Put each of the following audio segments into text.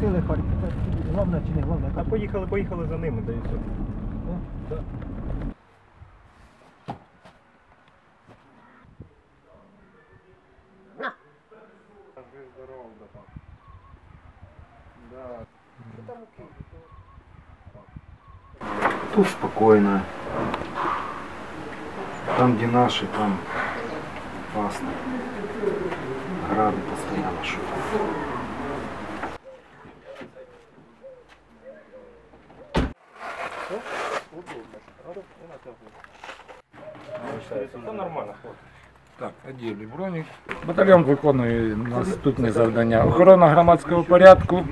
Главное, А поїхали, поїхали за ними, да і все. Да. Тут спокойно. Там, где наши, там опасно. Грады постоянно шутят. Це нормально. Так, оділі бронік. Батальйон виконує наступні завдання. Охорона громадського порядку,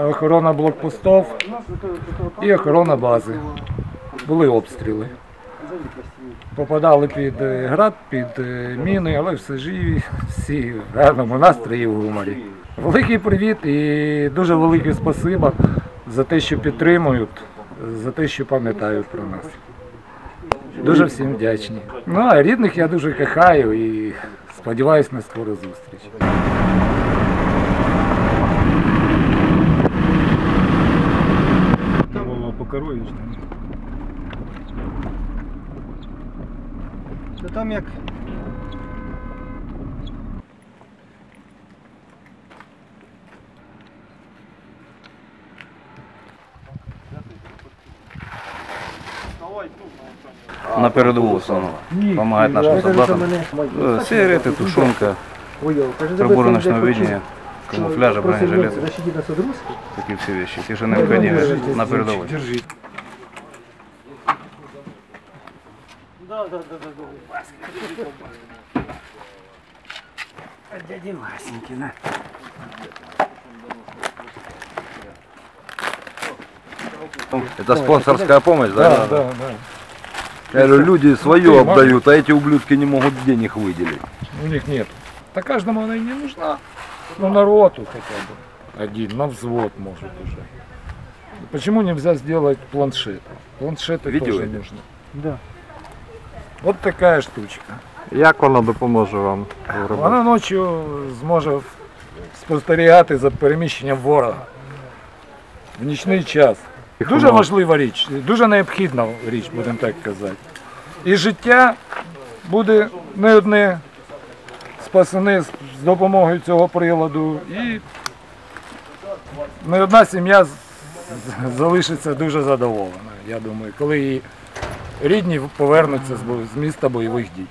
охорона блокпостів і охорона бази. Були обстріли. Попадали під е, град, під е, міни, але все живі, всі в гарному настрої в гуморі. Великий привіт і дуже велике спасибо за те, що підтримують, за те, що пам'ятають про нас. Дуже всім вдячні. Ну а рідних я дуже кохаю і сподіваюся на скору зустріч. Покорович. Там як на передову основного. Помогать нашим солдатам. Э, Сигареты, тушенка, приборы ночного видения, камуфляжа, бронежилеты, Защитить нас от русских. такие все вещи. Те, что необходимы на передовой. Держіть. Да, да, да, да, да. Дяди Это спонсорская помощь, Да, да, да. Я говорю, люди свое Ты отдают, а эти ублюдки не могут денег выделить. У них нет. Да каждому она и не нужна. Ну народу хотя бы. Один, на взвод может уже. Почему нельзя сделать планшет? Планшеты Видео тоже это? нужны. Да. Вот такая штучка. Як вона допоможе вам в роботі? Вона ночі зможе спостерігати за переміщенням ворога в нічний час. таких Дуже важлива річ, дуже необхідна річ, будемо так казати. І життя буде не одне спасене з допомогою цього приладу, і не одна сім'я залишиться дуже задоволена, я думаю, коли її рідні повернуться з міста бойових дій.